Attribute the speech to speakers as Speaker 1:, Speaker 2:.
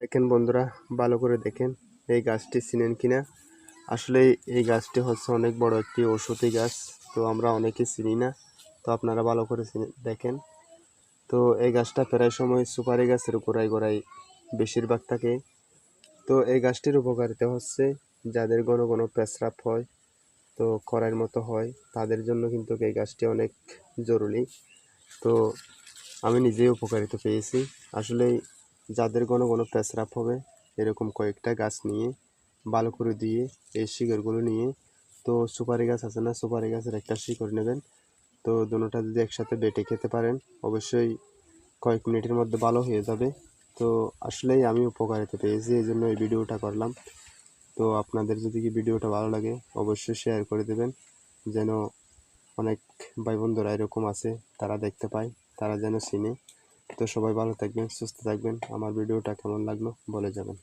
Speaker 1: দেখেন বন্ধুরা, ভালো করে দেখেন এই গাছটি চিনেন কিনা। আসলে এই গাছটি হচ্ছে অনেক বড় একটি ঔষধি গাছ, তো আমরা অনেকে চিনি না, তো আপনারা ভালো করে দেখেন। তো এই গাছটা প্রায় সময় সুপারি গাছের গোড়ায় গোড়ায় বেশিরভাগ থাকে। তো এই গাছটির উপকারিতা হচ্ছে যাদের ঘন ঘন পেশরাপ হয়, তো করার মতো হয়, তাদের জন্য কিন্তু এই গাছটি অনেক জরুরি। তো আমি নিজেই উপকারিতা পেয়েছি। আসলে যাদের ঘন ঘন পেশরাপ হবে, এরকম কয়েকটা গাছ নিয়ে, ভালো করে দিয়ে এই শিকড়গুলো নিয়ে, তো সুপারি গাছ আছে না, সুপারি গাছের একটা শিকড় নেবেন। তো দুটোটা যদি একসাথে বেটে খেতে পারেন, অবশ্যই কয়েক মিনিটের মধ্যে ভালো হয়ে যাবে। তো আসলেই আমি উপকারিতা পেয়েছি, এই জন্য এই ভিডিওটা করলাম। তো আপনাদের যদি কি ভিডিওটা ভালো লাগে, অবশ্যই শেয়ার করে দেবেন। যেন অনেক ভাই বন্ধুরা এরকম আছে, তারা দেখতে পায়, তারা যেন চিনে। তো সবাই ভালো থাকবেন সুস্থ থাকবেন। আমার ভিডিওটা কেমন লাগল বলে যাবেন।